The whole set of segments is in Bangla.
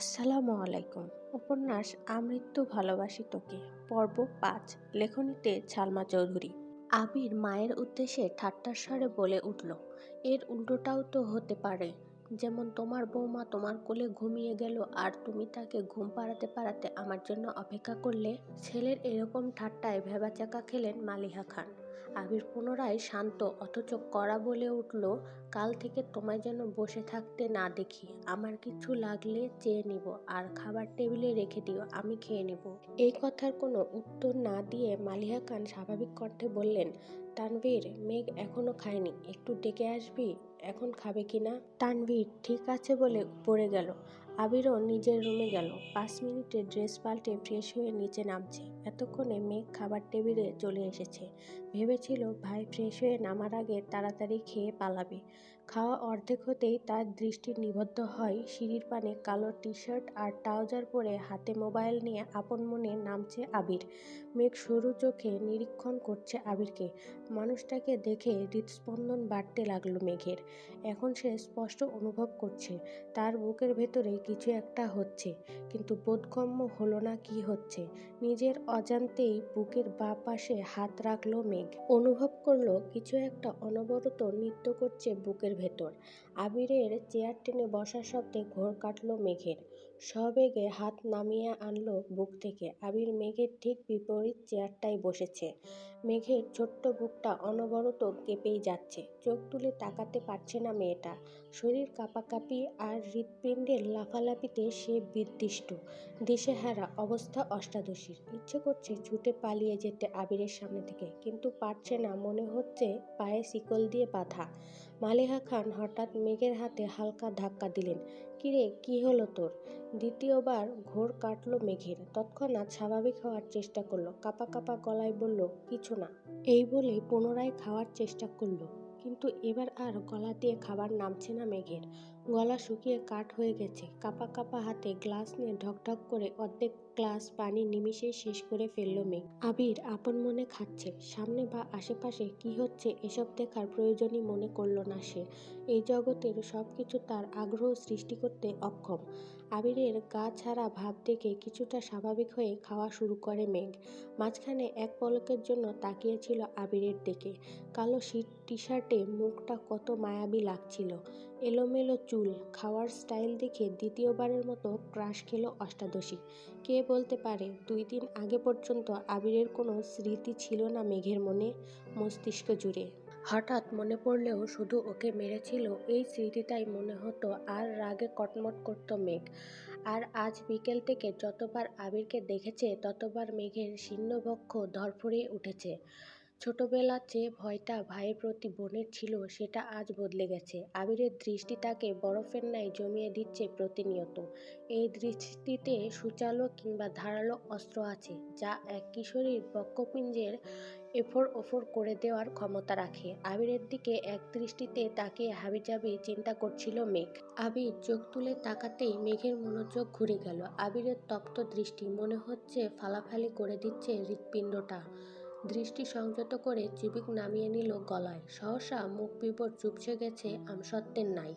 আসসালামু আলাইকুম। উপন্যাস আমৃত্যু ভালোবাসি তোকে। পর্ব পাঁচ, লেখনীতে ছালমা চৌধুরী। আবির মায়ের উদ্দেশ্যে ঠাট্টার স্বরে বলে উঠল, এর উল্টোটাও তো হতে পারে। যেমন তোমার বৌমা তোমার কোলে ঘুমিয়ে গেল আর তুমি তাকে ঘুম পাড়াতে পাড়াতে আমার জন্য অপেক্ষা করলে ছেলের এরকম ঠাট্টায় ভেবাচাকা খেলেন মালিহা খান। আবির পুনরায় শান্ত, অথচ কড়া বলে উঠল, কাল থেকে তোমায় যেন বসে থাকতে না দেখি। আমার কিছু লাগলে চেয়ে নিব, আর খাবার টেবিলে রেখে দিও, আমি খেয়ে নিব। এই কথার কোনো উত্তর না দিয়ে মালিহা খান স্বাভাবিক কণ্ঠে বললেন, তানভীর, মেঘ এখনও খায়নি, একটু ডেকে আসবি? এখন খাবে কিনা তানভীর, ঠিক আছে বলে পড়ে গেল। আবিরও নিজের রুমে গেল। পাঁচ মিনিটে ড্রেস পাল্টে ফ্রেশ হয়ে নিচে নামছে। এতক্ষণে মেঘ খাবার টেবিলে চলে এসেছে। ভেবেছিল, ভাই, ফ্রেশ হয়ে নামার আগে তাড়াতাড়ি খেয়ে পালাবে। খাওয়া অর্ধেক হতেই তার দৃষ্টি নিবদ্ধ হয়। সিঁড়ির পানে কালো টি শার্ট আর ট্রাউজার পরে হাতে মোবাইল নিয়ে আপন মনে নামছে আবির। মেঘ সরু চোখে নিরীক্ষণ করছে আবিরকে। মানুষটাকে দেখে হৃদস্পন্দন বাড়তে লাগল মেঘের। এখন সে স্পষ্ট অনুভব করছে, তার বুকের ভেতরে কিছু একটা হচ্ছে, কিন্তু বোধগম্য হলো না কি হচ্ছে। নিজের অজান্তেই বুকের বা পাশে হাত রাখল মেঘ। অনুভব করল কিছু একটা অনবরত নৃত্য করছে বুকের ভেতর। আবিরের চেয়ার টেনে বসার শব্দে ঘোর কাটলো মেঘের। সবেগে হাত নামিয়ে আনলো বুক থেকে। আবির মেঘের ঠিক বিপরীত চেয়ারটায় বসেছে। মেঘের ছোট্ট বুকটা অনবরত কেঁপেই যাচ্ছে। চোখ তুলে তাকাতে পারছে না মেয়েটা। শরীর কাঁপাকাঁপি আর হৃৎপিণ্ডের লাফালাফিতে সে বিদ্বিষ্ট দিশেহারা অবস্থা অষ্টাদশীর। ইচ্ছে করছে ছুটে পালিয়ে যেতে আবিরের সামনে থেকে, কিন্তু পারছে না। মনে হচ্ছে পায়ে শিকল দিয়ে বাঁধা। মালিহা খান হঠাৎ মেঘের হাতে হালকা ধাক্কা দিলেন। কিরে, কি হলো তোর? দ্বিতীয়বার ঘোর কাটলো মেঘের। তৎক্ষণাৎ স্বাভাবিক হওয়ার চেষ্টা করল। কাপা কাপা গলায় বলল, কিছু না। এই বলে পুনরায় খাওয়ার চেষ্টা করল। কিন্তু এবার আর গলা দিয়ে খাবার নামছে না মেঘের। গলা শুকিয়ে কাঠ হয়ে গেছে। কাপা কাপা হাতে গ্লাস নিয়ে ঢকঢক করে অর্ধেক গ্লাস পানি নিমিশে শেষ করে ফেলল মেঘ আবির আপন মনে খাচ্ছে, সামনে বা আশেপাশে কি হচ্ছে এসব দেখার প্রয়োজনই মনে করল না সে। এই জগতের সব কিছু তার আগ্রহ সৃষ্টি করতে অক্ষম। আবিরের গা ছাড়া ভাব দেখে কিছুটা স্বাভাবিক হয়ে খাওয়া শুরু করে মেঘ। মাঝখানে এক পলকের জন্য তাকিয়েছিল আবিরের দিকে। কালো শীত টি শার্টে মুখটা কত মায়াবী লাগছিল। এলোমেলো চুল, খাওয়ার স্টাইল দেখে দ্বিতীয়বারের মতো ক্রাশ খেলো অষ্টাদশী। কে বলতে পারে, দুই দিন আগে পর্যন্ত আবিরের কোনো স্মৃতি ছিল না মেঘের মনে মস্তিষ্ক জুড়ে। হঠাৎ মনে পড়লেও শুধু ওকে মেরেছিল, এই স্মৃতিটাই মনে হতো আর রাগে কটমট করতো মেঘ। আর আজ বিকেল থেকে যতবার আবিরকে দেখেছে, ততবার মেঘের ছিন্নবক্ষ ধরফড়িয়ে উঠেছে। ছোটবেলার যে ভয়টা ভাইয়ের প্রতি বোনের ছিল, সেটা আজ বদলে গেছে। আবিরের দৃষ্টি তাকে বরফের ন্যায় জমিয়ে দিচ্ছে প্রতিনিয়ত। এই দৃষ্টিতে সুচালো কিংবা ধারালো অস্ত্র আছে, যা এক কিশোরীর বক্ষপিঞ্জের এফোর ওফর করে দেওয়ার ক্ষমতা রাখে। আবিরের দিকে এক দৃষ্টিতে তাকিয়ে হাবিজাবি চিন্তা করছিল মেঘ। আবির চোখ তুলে তাকাতেই মেঘের মনোযোগ ঘুরে গেল। আবিরের তপ্ত দৃষ্টি মনে হচ্ছে ফালাফালি করে দিচ্ছে হৃৎপিণ্ডটা। দৃষ্টি সংযত করে চিবিক নামিয়ে নিল গলায়। সহসা মুখ বিবর চুপসে গেছে আমসত্ত্বের নাই।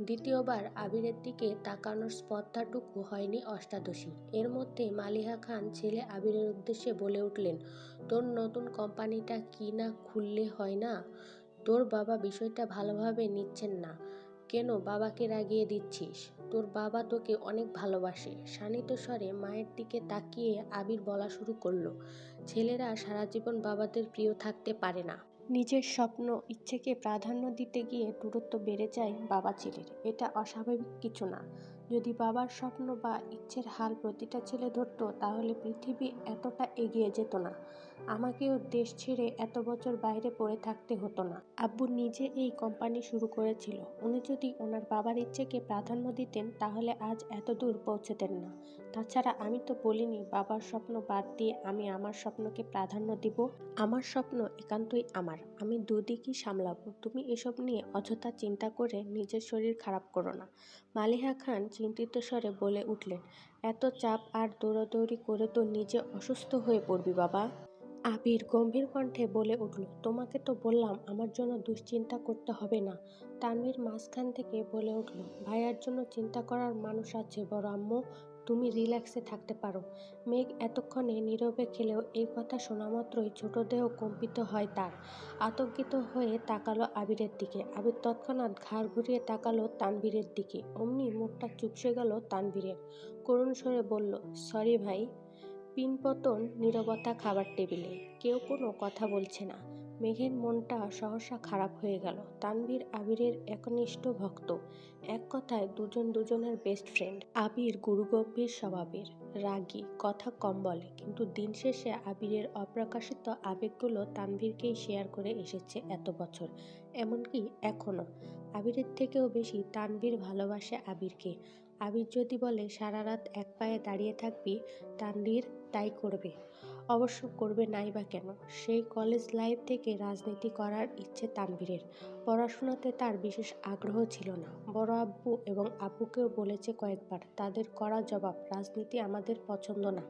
দ্বিতীয়বার আবিরের দিকে তাকানোর স্পর্ধাটুকু হয়নি অষ্টাদশী। এর মধ্যে মালিহা খান ছেলে আবিরের উদ্দেশ্যে বলে উঠলেন, তোর নতুন কোম্পানিটা কি না খুললে হয় না? তোর বাবা বিষয়টা ভালোভাবে নিচ্ছেন না। কেন বাবাকে রাগিয়ে দিচ্ছিস? তোর বাবা তোকে অনেক ভালোবাসে। শানিত স্বরে মায়ের দিকে তাকিয়ে আবির বলা শুরু করল। ছেলেরা সারা জীবন বাবাদের প্রিয় থাকতে পারে না। নিজের স্বপ্ন, ইচ্ছেকে প্রাধান্য দিতে গিয়ে দূরত্ব বেড়ে যায় বাবা ছেলের। এটা অস্বাভাবিক কিছু না। যদি বাবার স্বপ্ন বা ইচ্ছের হাল প্রতিটা ছেলে ধরত, তাহলে পৃথিবী এতটা এগিয়ে যেত না। আমাকেও দেশ ছেড়ে এত বছর বাইরে পড়ে থাকতে হতো না। আব্বু নিজে এই কোম্পানি শুরু করেছিল। উনি যদি ওনার বাবার ইচ্ছেকে প্রাধান্য দিতেন, তাহলে আজ এত দূর পৌঁছতেন না। তাছাড়া আমি তো বলিনি, বাবার স্বপ্ন বাদ দিয়ে আমি আমার স্বপ্নকে প্রাধান্য দিব। আমার স্বপ্ন একান্তই আমার। আমি দুদিকই সামলাবো। তুমি এসব নিয়ে অযথা চিন্তা করে নিজের শরীর খারাপ করো না। মালিহা খান চিন্তিত স্বরে বলে উঠলেন, এত চাপ আর দৌড়াদৌড়ি করে তো নিজে অসুস্থ হয়ে পড়বি বাবা। আবির গম্ভীর কণ্ঠে বলে উঠল, তোমাকে তো বললাম, আমার জন্য দুশ্চিন্তা করতে হবে না। তানভীর মাঝখান থেকে বলে উঠল, ভাইয়ার জন্য চিন্তা করার মানুষ আছে, বড় আম্মু, তুমি রিল্যাক্সে থাকতে পারো। মেঘ এতক্ষণে নীরবে খেলেও এই কথা শোনা মাত্রই ছোট দেহ কম্পিত হয় তার। আতঙ্কিত হয়ে তাকালো আবিরের দিকে। আবির তৎক্ষণাৎ ঘাড় ঘুরিয়ে তাকালো তানভীরের দিকে। অমনি মুখটা চুপসে গেল তানভীরের। করুণ স্বরে বলল, সরি ভাই পিনপতন নীরবতা খাবার টেবিলে। কেউ কোনো কথা বলছে না। মেঘের মনটা সহসা খারাপ হয়ে গেল। তানভীর, আবিরের একনিষ্ঠ ভক্ত। এক কথায় দুজন দুজনের বেস্ট ফ্রেন্ড আবির গুরুগম্ভীর স্বভাবের। রাগী, কথা কম বলে। কিন্তু দিন শেষে আবিরের অপ্রকাশিত আবেগগুলো তানভীরকেই শেয়ার করে এসেছে এত বছর। এমনকি এখনও। আবিরের থেকেও বেশি তানভীর ভালোবাসে আবিরকে। আবির যদি বলে সারা রাত এক পায়ে দাঁড়িয়ে থাকবি? তানভীর তাই করবে। অবশ্য করবে নাই বা কেন, সেই কলেজ লাইফ থেকে রাজনীতি করার ইচ্ছে তানভীরের। পড়াশোনাতে তার বিশেষ আগ্রহ ছিল না। বড় আব্বু এবং আব্বুকেও বলেছে কয়েকবার, তাদের করা জবাব, রাজনীতি আমাদের পছন্দ না।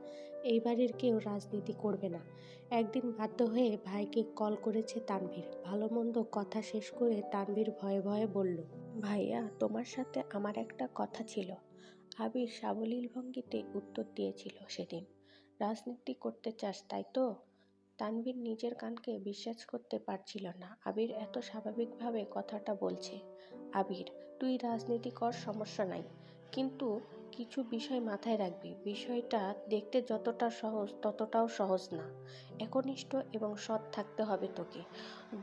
এই বাড়ির কেউ রাজনীতি করবে না। একদিন বাধ্য হয়ে ভাইকে কল করেছে তানভীর। ভালো মন্দ কথা শেষ করে তানভীর ভয়ে ভয়ে বলল, ভাইয়া, তোমার সাথে আমার একটা কথা ছিল। আবির সাবলীল ভঙ্গিতে উত্তর দিয়েছিল সেদিন। রাজনীতি করতে চাস, তাই তো? তানভীর নিজের কানকে বিশ্বাস করতে পারছিল না। আবির এত স্বাভাবিকভাবে কথাটা বলছে। আবির, তুই রাজনীতি কর, সমস্যা নাই। কিন্তু কিছু বিষয় মাথায় রাখবি। বিষয়টা দেখতে যতটা সহজ, ততটাও সহজ না। একনিষ্ঠ এবং সৎ থাকতে হবে তোকে।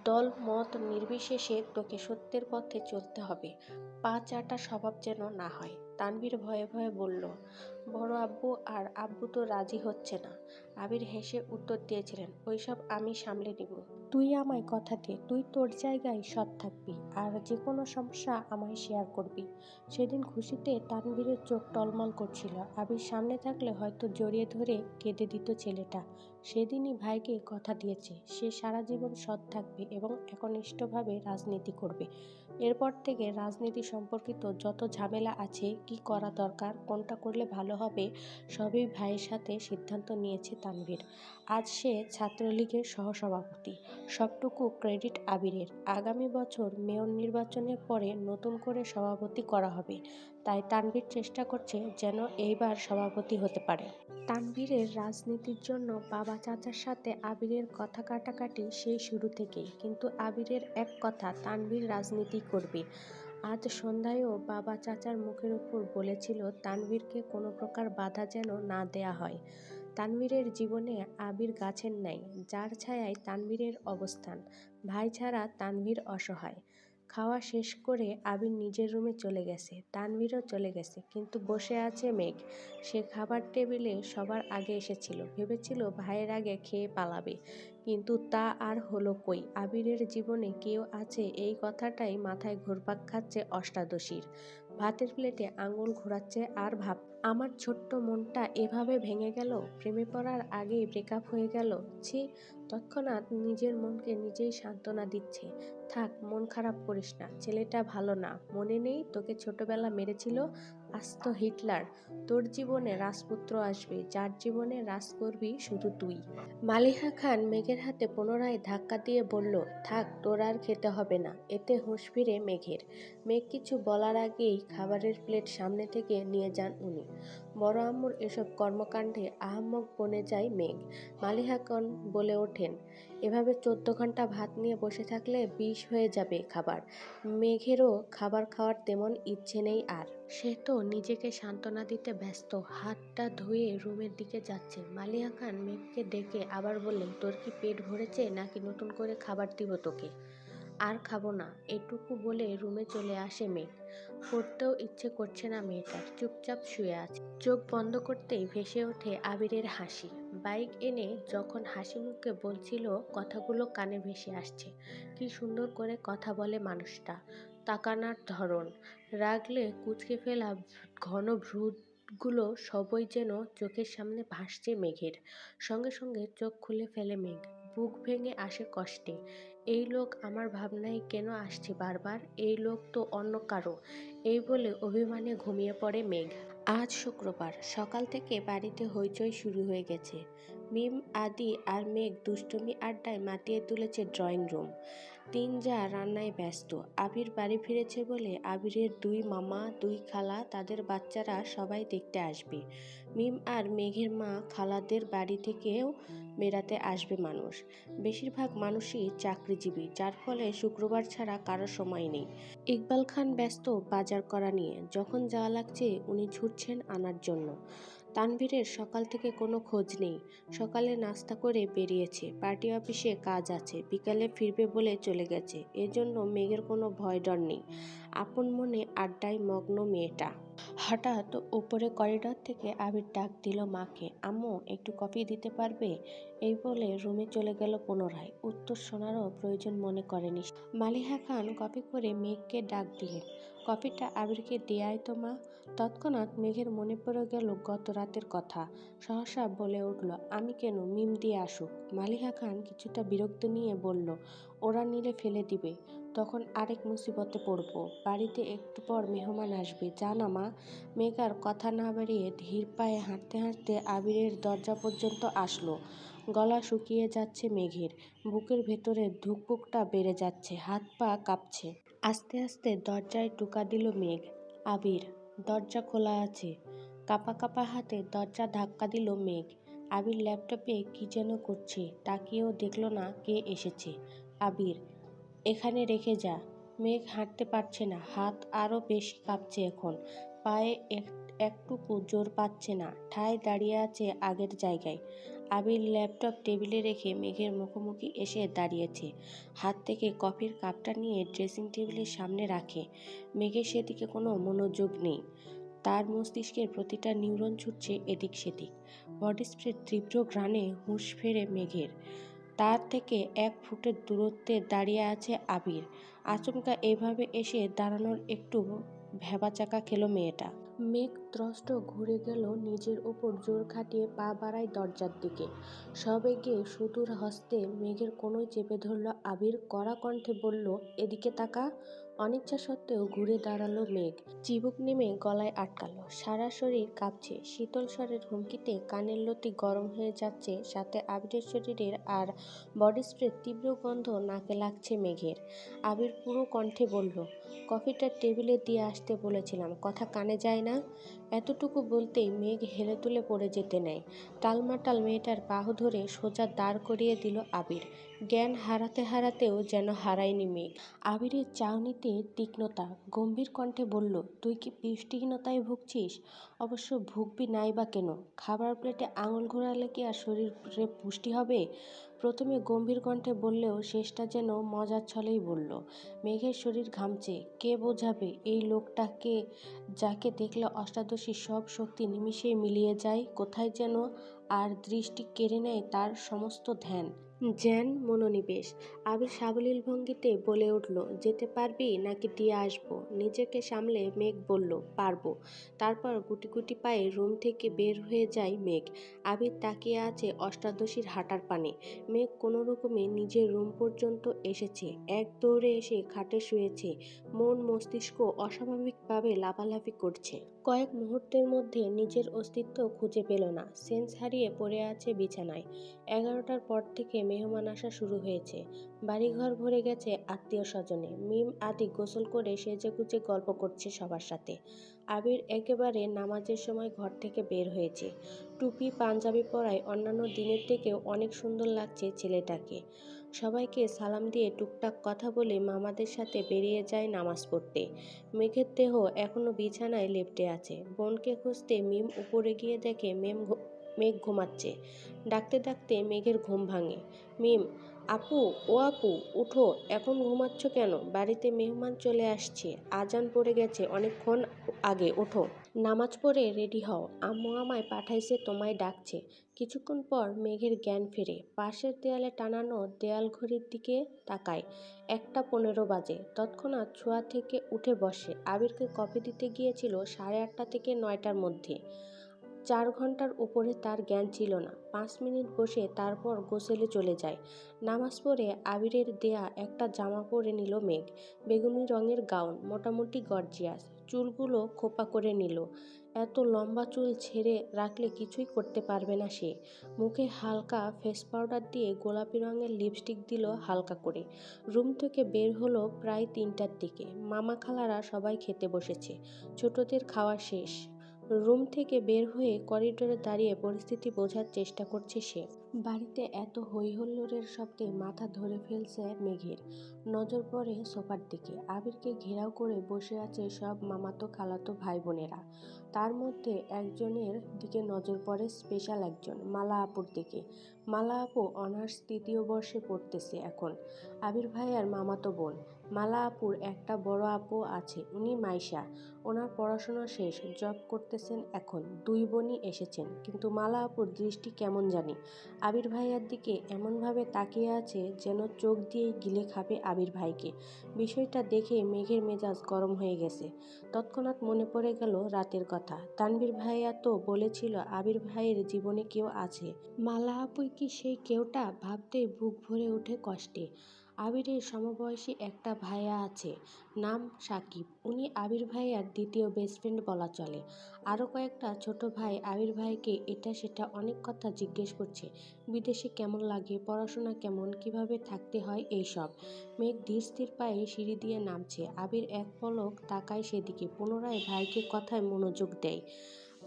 দল, মত নির্বিশেষে তোকে সত্যের পথে চলতে হবে। পা চাটা স্বভাব যেন না হয়। তানভীর ভয়ে ভয়ে বলল, বড় আব্বু আর আব্বু তো রাজি হচ্ছে না। আবির হেসে উত্তর দিয়েছিলেন, ওইসব আমি সামলে নিব। তুই আমায় কথা দে, তুই তোর জায়গায় সৎ থাকবি আর যে কোনো সমস্যা আমায় শেয়ার করবি। সেদিন খুশিতে তানভীরের চোখ টলমল করছিল। আবির সামনে থাকলে হয়তো জড়িয়ে ধরে কেঁদে দিত ছেলেটা। সেদিনই ভাইকে কথা দিয়েছে, সে সারা জীবন সৎ থাকবে এবং একনিষ্ঠভাবে রাজনীতি করবে। এরপর থেকে রাজনীতি সম্পর্কিত যত ঝামেলা আছে, কি করা দরকার, কোনটা করলে ভালো হবে, সবই ভাইয়ের সাথে সিদ্ধান্ত নিয়েছে তানভীর। আজ সে ছাত্রলীগের সহসভাপতি। সবটুকু ক্রেডিট আবিরের। আগামী বছর মেয়র নির্বাচনের পরে নতুন করে সভাপতি করা হবে। তাই তানভীর চেষ্টা করছে যেন এইবার সভাপতি হতে পারে। তানভীরের রাজনীতির জন্য বাবা চাচার সাথে আবিরের কথা কাটাকাটি সেই শুরু থেকেই। কিন্তু আবিরের এক কথা, তানভীর রাজনীতি করবে। আজ সন্ধ্যায়ও বাবা চাচার মুখের উপর বলেছিল তানভীরকে কোনো প্রকার বাধা যেন না দেয়া হয়। তানভীরের জীবনে আবির গাছের নাই যার ছায়ায় তানভীরের অবস্থান। ভাই ছাড়া তানভীর অসহায়। খাওয়া শেষ করে আবির নিজের রুমে চলে গেছে, তানভীরও চলে গেছে, কিন্তু বসে আছে মেঘ। সে খাবার টেবিলে সবার আগে এসেছিল, ভেবেছিল ভাইয়ের আগে খেয়ে পালাবে, কিন্তু তা আর হলো কই? আবিরের জীবনে কেউ আছে এই কথাটাই মাথায় ঘুরপাক খাচ্ছে অষ্টাদশীর। ভাতের প্লেটে আঙুল ঘোরাচ্ছে আর ভাব, আমার ছোট্ট মনটা এভাবে ভেঙে গেল? প্রেমে পড়ার আগেই ব্রেকআপ হয়ে গেল? ছি, তৎক্ষণাৎ নিজের মনকে নিজেই সান্ত্বনা দিচ্ছে। থাক, মন খারাপ করিস না। ছেলেটা ভালো না। মনে নেই তোকে ছোটবেলা মেরেছিল আস্ত হিটলার। তোর জীবনে রাজপুত্র আসবে, যার জীবনে রাজ করবি শুধু তুই। মালিহা খান মেঘের হাতে পুনরায় ধাক্কা দিয়ে বলল, থাক, তোর আর খেতে হবে না। এতে হুঁশ ফিরে মেঘের। মেঘ কিছু বলার আগেই খাবারের প্লেট সামনে থেকে নিয়ে যান উনি। বড় আম্মুর এসব কর্মকাণ্ডে আহাম্মক বনে যায় মেঘ। মালিহা খান বলে ওঠেন এভাবে চোদ্দ ঘণ্টা ভাত নিয়ে বসে থাকলে বিষ হয়ে যাবে খাবার। মেঘেরও খাবার খাওয়ার তেমন ইচ্ছে নেই আর। সে তো নিজেকে সান্ত্বনা দিতে ব্যস্ত, হাতটা ধুয়ে রুমের দিকে যাচ্ছে। মালিয়া খান মেঘকে ডেকে আবার বললেন, তোর কি পেট ভরেছে নাকি নতুন করে খাবার দিব তোকে? আর খাব না, এটুকু বলে রুমে চলে আসে মেঘ। পড়তেও ইচ্ছে করছে না মেয়েটার, চুপচাপ শুয়ে আছে। চোখ বন্ধ করতেই ভেসে ওঠে আবিরের হাসি। বাইক এনে যখন হাসি মুখে বলছিল, কথাগুলো কানে ভেসে আসছে। কি সুন্দর করে কথা বলে মানুষটা, তাকানার ধরন। রাগলে কুচকে ফেলা ঘন ভ্রুগুলো সবই যেন চোখের সামনে ভাসছে মেঘের। সঙ্গে সঙ্গে চোখ খুলে ফেলে মেঘ। বুক ভেঙে আসে কষ্টে। এই লোক আমার ভাবনায় কেন আসছে বারবার? এই লোক তো অন্য কারও। এই বলে অভিমানে ঘুমিয়ে পড়ে মেঘ। আজ শুক্রবার, সকাল থেকে বাড়িতে হইচই শুরু হয়ে গেছে। মিম আদি আর মেঘ দুষ্টুমি আড্ডায় মাতিয়ে তুলেছে ড্রয়িং রুম। তিন যা রান্নায় ব্যস্ত। আবির বাড়ি ফিরেছে বলে আবিরের দুই মামা, দুই খালা, তাদের বাচ্চারা সবাই দেখতে আসবে। মিম আর মেঘের মা খালাদের বাড়ি থেকেও বেড়াতে আসবে মানুষ। বেশিরভাগ মানুষই চাকরিজীবী, যার ফলে শুক্রবার ছাড়া কারও সময় নেই। ইকবাল খান ব্যস্ত বাজার করা নিয়ে। যখন যাওয়া লাগছে, উনি ছুটছেন আনার জন্য। তানভীরের সকাল থেকে কোনো খোঁজ নেই। সকালে নাস্তা করে বেরিয়েছে। পার্টি অফিসে কাজ আছে। বিকালে ফিরবে বলে চলে গেছে। এজন্য মেঘের কোনো ভয় ডর নেই। আপন মনে আড্ডায় মগ্ন মেয়েটা। হঠাৎ উপরে করিডর থেকে আবির ডাক দিল মাকে। আম্মু, একটু কফি দিতে পারবে? এই বলে রুমে চলে গেল পুনরায়। উত্তর শোনারও প্রয়োজন মনে করেনি। মালিহা খান কফি করে মেঘকে ডাক দিলেন। কফিটা আবিরকে দেয়াই তো মা তৎক্ষণাৎ মেঘের মনে পড়ে গেল গত রাতের কথা। সহসা বলে উঠল, আমি কেন মিম দিয়ে আসুক? মালিহা খান কিছুটা বিরক্ত নিয়ে বলল, ওরা নিলে ফেলে দিবে। তখন আরেক মুসিবতে পড়ব। বাড়িতে একটু পর মেহমান আসবে। জানা মা? মেঘার কথা না বাড়িয়ে ধীর পায়ে হাঁটতে হাঁটতে আবিরের দরজা পর্যন্ত আসলো। গলা শুকিয়ে যাচ্ছে মেঘের। বুকের ভেতরে ধুকপুকটা বেড়ে যাচ্ছে। হাত পা কাঁপছে। আস্তে আস্তে দরজায় টুকা দিল মেঘ। আবির, দরজা খোলা আছে। কাপা কাপা হাতে দরজা ধাক্কা দিল মেঘ। আবির ল্যাপটপে কি যেন করছে, তাকিয়েও দেখল না কে এসেছে। আবির, এখানে রেখে যা। মেঘ হাঁটতে পারছে না, হাত আরও বেশি কাঁপছে এখন। পায়ে একটুকু জোর পাচ্ছে না, ঠায় দাঁড়িয়ে আছে আগের জায়গায়। আবির ল্যাপটপ টেবিলে রেখে মেঘের মুখোমুখি এসে দাঁড়িয়েছে। হাত থেকে কফির কাপটা নিয়ে ড্রেসিং টেবিলের সামনে রাখে। মেঘের সেদিকে কোনো মনোযোগ নেই। তার মস্তিষ্কের প্রতিটা নিউরন ছুটছে এদিক সেদিক। বডি স্প্রে তীব্র ঘ্রাণে হুঁশ ফেরে মেঘের। তার থেকে এক ফুটের দূরত্বে দাঁড়িয়ে আছে আবির। আচমকা এভাবে এসে দাঁড়ানোর একটু ভেবাচাকা খেলো মেয়েটা। মেঘ ত্রস্ত ঘুরে গেল নিজের ওপর জোর খাটিয়ে পা বাড়ায় দরজার দিকে। সব এগিয়ে সুদূর হস্তে মেঘের কোনোই চেপে ধরল আবির। কড়া কণ্ঠে বলল, এদিকে তাকা। অনিচ্ছা সত্ত্বেও ঘুরে দাঁড়াল মেঘ। চিবুক নেমে গলায় আটকালো। সারা শরীর কাঁপছে। শীতল স্বরের হুমকিতে কানের লতি গরম হয়ে যাচ্ছে, সাথে আবিরের শরীরের আর বডি স্প্রে তীব্র গন্ধ নাকে লাগছে মেঘের। আবির পুরো কণ্ঠে বলল, কফিটা টেবিলে দিয়ে আসতে বলেছিলাম। কথা কানে যায় না? এতটুকু বলতেই মেঘ হেলে তুলে পড়ে যেতে নেয়। টালমাটাল মেয়েটার বাহু ধরে সোজা দাঁড় করিয়ে দিল আবির। জ্ঞান হারাতে হারাতেও যেন হারায়নি মেঘ। আবিরের চাউনিতে তীক্ষ্ণতা গম্ভীর কণ্ঠে বলল, তুই কি পুষ্টিহীনতায় ভুগছিস? অবশ্য ভুগবি নাই বা কেন? খাবার প্লেটে আঙুল ঘোরালে কি আর শরীরে পুষ্টি হবে? প্রথমে গম্ভীর কণ্ঠে বললেও শেষটা যেন মজার ছলেই বলল, মেঘের শরীর ঘামছে, কে বোঝাবে? এই লোকটাকে যাকে দেখলে অষ্টাদশী সব শক্তি নিমিষে মিলিয়ে যায়, কোথায় যেন আর দৃষ্টি কেড়ে নেয় তার সমস্ত ধ্যান। জ্যান মনোনিবেশ। আবির সাবলীল ভঙ্গিতে বলে উঠল, যেতে পারবি নাকি দিয়ে আসব? নিজেকে সামলে মেঘ বলল, পারব। তারপর গুটি গুটি পায়ে রুম থেকে বের হয়ে যায় মেঘ। আবির তাকিয়ে আছে অষ্টাদশীর হাঁটার পানে। মেঘ কোনো রকমে নিজের রুম পর্যন্ত এসেছে। এক দৌড়ে এসে খাটে শুয়েছে। মন মস্তিষ্ক অস্বাভাবিকভাবে লাফালাফি করছে। কয়েক মুহূর্তের মধ্যে নিজের অস্তিত্ব খুঁজে পেল না। সেন্স হারিয়ে পড়ে আছে বিছানায়। এগারোটার পর থেকে মেহমান আসা শুরু হয়েছে। বাড়িঘর ভরে গেছে আত্মীয় স্বজনে মিম আদি গোসল করে সেজে গুজে গল্প করছে সবার সাথে। আবির একেবারে নামাজের সময় ঘর থেকে বের হয়েছে। টুপি, পাঞ্জাবি পরায় অন্যান্য দিনের থেকেও অনেক সুন্দর লাগছে ছেলেটাকে। সবাইকে সালাম দিয়ে টুকটাক কথা বলে মামাদের সাথে বেরিয়ে যায় নামাজ পড়তে। মেঘের দেহ এখনও বিছানায় লেপটে আছে। বোনকে খুঁজতে মিম উপরে গিয়ে দেখে মেম মেঘ ঘুমাচ্ছে। ডাকতে ডাকতে মেঘের ঘুম ভাঙে। মিম, আপু, ও আপু, উঠো, এখন ঘুমাচ্ছ কেন? বাড়িতে মেহমান চলে আসছে। আজান পড়ে গেছে, অনেকক্ষণ আগে ওঠো নামাজ পড়ে রেডি হও। আম্মু আমায় পাঠাইছে, তোমায় ডাকছে। কিছুক্ষণ পর মেঘের জ্ঞান ফেরে। পাশের দেয়ালে টানানো দেয়াল ঘড়ির দিকে তাকায়। একটা পনেরো বাজে। তৎক্ষণাৎ ছোঁয়া থেকে উঠে বসে। আবিরকে কফি দিতে গিয়েছিল সাড়ে আটটা থেকে নয়টার মধ্যে। চার ঘণ্টার উপরে তার জ্ঞান ছিল না। পাঁচ মিনিট বসে তারপর গোসলে চলে যায়। নামাজ পড়ে আবিরের দেয়া একটা জামা পরে নিল মেঘ। বেগুনি রঙের গাউন, মোটামুটি গর্জিয়াস। চুলগুলো খোপা করে নিল। এত লম্বা চুল ছেড়ে রাখলে কিছুই করতে পারবে না সে। মুখে হালকা ফেস পাউডার দিয়ে গোলাপি রঙের লিপস্টিক দিল হালকা করে। রুম থেকে বের হলো প্রায় তিনটার দিকে। মামা খালারা সবাই খেতে বসেছে। ছোটদের খাওয়া শেষ। রুম থেকে বের হয়ে করিডোরে দাঁড়িয়ে পরিস্থিতি বোঝার চেষ্টা করছে সে। বাড়িতে এত হইহুল্লোড়ের শব্দে মাথা ধরে ফেলছে মেঘের। নজর পড়ে সোফার দিকে। আবিরকে ঘেরাও করে বসে আছে সব মামাতো খালাতো ভাই বোনেরা তার মধ্যে একজনের দিকে নজর পড়ে স্পেশাল একজন, মালা আপুর দিকে। মালা আপু অনার্স তৃতীয় বর্ষে পড়তেছে এখন। আবির ভাইয়ার মামাতো বোন। মালা আপুর একটা বড় আপু আছে, উনি মাইশা। ওনার পড়াশোনা শেষ জব করতেছেন এখন। দুই বোনই এসেছেন, কিন্তু মালা আপুর দৃষ্টি কেমন জানি? আবির ভাইয়ার দিকে এমনভাবে তাকিয়ে আছে যেন চোখ দিয়ে গিলে খাবে আবির ভাইকে। বিষয়টা দেখে মেঘের মেজাজ গরম হয়ে গেছে। তৎক্ষণাৎ মনে পড়ে গেল রাতের কথা। তানবীর ভাইয়া তো বলেছিল আবির ভাইয়ের জীবনে কেউ আছে। মালা আপুই কি সেই কেউটা? ভাবতে বুক ভরে ওঠে কষ্টে। আবিরের সমবয়সী একটা ভাইয়া আছে, নাম সাকিব। উনি আবির ভাইয়ার দ্বিতীয় বেস্ট ফ্রেন্ড বলা চলে। আরও কয়েকটা ছোট ভাই আবির ভাইকে এটা সেটা অনেক কথা জিজ্ঞেস করছে, বিদেশে কেমন লাগে, পড়াশোনা কেমন, কীভাবে থাকতে হয়, এইসব। মেঘ ধীর স্থির পায়ে সিঁড়ি দিয়ে নামছে। আবির এক পলক তাকায় সেদিকে, পুনরায় ভাইকে কথায় মনোযোগ দেয়।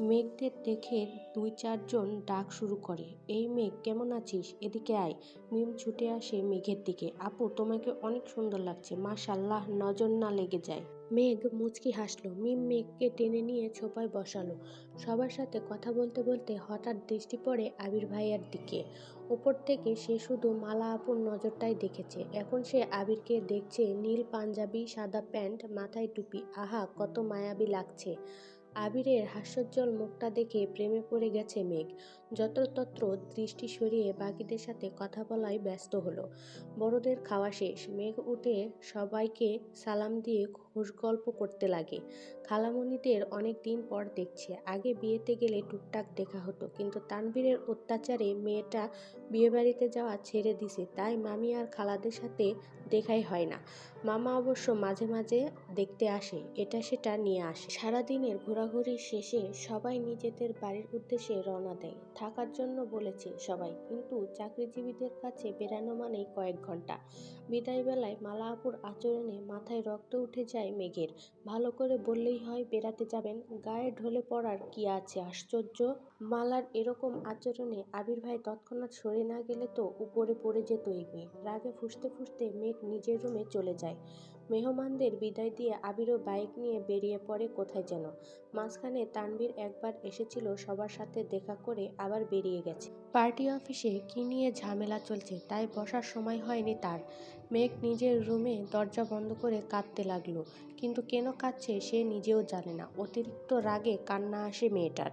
মেঘদের দেখে দুই চারজন ডাক শুরু করে, এই মেঘ, কেমন আছিস? এদিকে আয়। মিম ছুটে আসে মেঘের দিকে। আপু, তোমাকে অনেক সুন্দর লাগছে। মাশাল্লাহ নজর না লেগে যায়। মেঘ মুচকি হাসলো। মিম মেঘকে টেনে নিয়ে ছোপায় বসালো। সবার সাথে কথা বলতে বলতে হঠাৎ দৃষ্টি পড়ে আবির ভাইয়ার দিকে। ওপর থেকে সে শুধু মালা আপুর নজরটাই দেখেছে। এখন সে আবিরকে দেখছে নীল পাঞ্জাবি, সাদা প্যান্ট, মাথায় টুপি। আহা, কত মায়াবী লাগছে। আবিরের হাস্যোজ্জ্বল মুখটা দেখে প্রেমে পড়ে গেছে মেঘ। যত্রতত্র দৃষ্টি সরিয়ে বাকিদের সাথে কথা বলায় ব্যস্ত হলো। বড়দের খাওয়া শেষ। মেঘ উঠে সবাইকে সালাম দিয়ে খোশ গল্প করতে লাগে। খালামণিদের অনেক দিন পর দেখছে। আগে বিয়েতে গেলে টুকটাক দেখা হতো, কিন্তু তানবীরের অত্যাচারে মেয়েটা বিয়েবাড়িতে যাওয়া ছেড়ে দিছে, তাই মামি আর খালাদের সাথে দেখাই হয় না। মামা অবশ্য মাঝে মাঝে দেখতে আসে, এটা সেটা নিয়ে আসে। সারাদিনের ঘোরাঘুরি শেষে সবাই নিজেদের বাড়ির উদ্দেশ্যে রওনা দেয়। থাকার জন্য বলেছে সবাই। কিন্তু চাকরিজীবীদের কাছে বেড়ানো মানেই কয়েক ঘণ্টা। বিদায় বেলায় মালা আপুর আচরণে মাথায় রক্ত উঠে যায় মেঘের। ভালো করে বললেই হয়, বেড়াতে যাবেন। গায়ে ঢলে পড়ার কি আছে? আশ্চর্য। মালার এরকম আচরণে আবির ভাই তৎক্ষণাৎ সরে না গেলে তো উপরে পড়ে যেত এই মেয়ে। রাগে ফুসতে ফুসতে মেঘ নিজের রুমে চলে যায়। মেহমানদের বিদায় দিয়ে আবিরও বাইক নিয়ে বেরিয়ে পড়ে কোথায় যেন। মাঝখানে তানভীর একবার এসেছিল সবার সাথে দেখা করে আবার বেরিয়ে গেছে। পার্টি অফিসে কি নিয়ে ঝামেলা চলছে তাই বসার সময় হয়নি তার। মেঘ নিজের রুমে দরজা বন্ধ করে কাঁদতে লাগল, কিন্তু কেন কাঁদছে সে নিজেও জানে না। অতিরিক্ত রাগে কান্না আসে মেয়েটার।